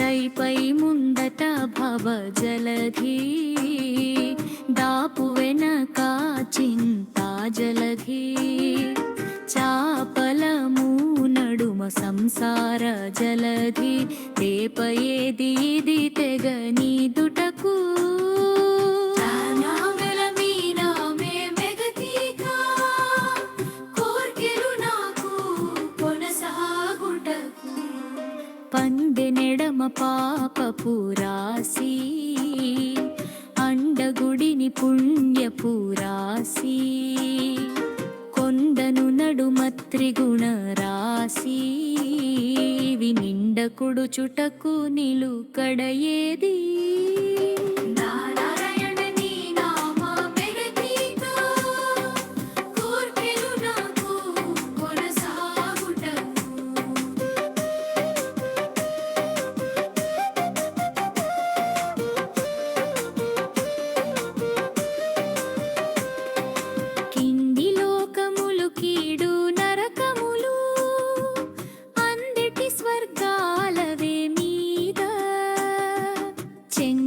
చైపై ముందట భవ జలధి దాపు వెనక చింతా జలధి. చాపలము నడుమ సంసార జలధి రేపయేది ఇది తెగ నీదుటకు పందెనెడమ పాపపు రాసి అండగుడిని పుణ్యపు రాసి కొండను నడుమ త్రిగుణ రాసి వినిండకుడు చుటకు నిలుకడయేది. watching